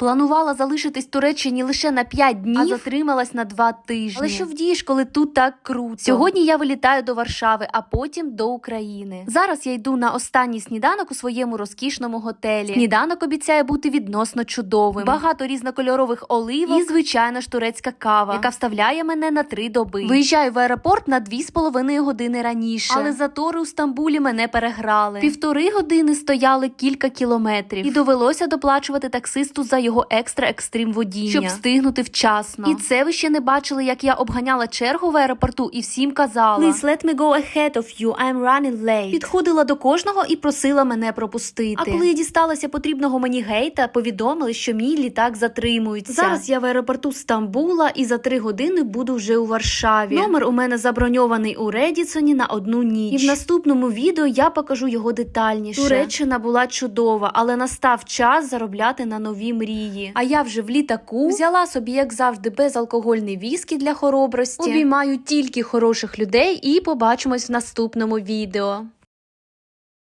Планувала залишитись в Туреччині лише на 5 днів, а затрималась на 2 тижні. Але що вдієш, коли тут так круто? Сьогодні я вилітаю до Варшави, а потім до України. Зараз я йду на останній сніданок у своєму розкішному готелі. Сніданок обіцяє бути відносно чудовим. Багато різнокольорових оливок і звичайна ж турецька кава, яка вставляє мене на три доби. Виїжджаю в аеропорт на 2,5 години раніше, але затори у Стамбулі мене переграли. Півтори години стояли кілька кілометрів, і довелося доплачувати таксисту за його екстра екстрим водіння, щоб встигнути вчасно. І це ви ще не бачили, як я обганяла чергу в аеропорту і всім казала Please let me go ahead of you. I'm running late. Підходила до кожного і просила мене пропустити. А коли я дісталася потрібного мені гейта, повідомили, що мій літак затримується. Зараз я в аеропорту Стамбула і за три години буду вже у Варшаві. Номер у мене заброньований у Редісоні на одну ніч. І в наступному відео я покажу його детальніше. Туреччина була чудова, але настав час заробляти на нові мрії. А я вже в літаку взяла собі, як завжди, безалкогольний віскі для хоробрості. Обіймаю тільки хороших людей і побачимось в наступному відео.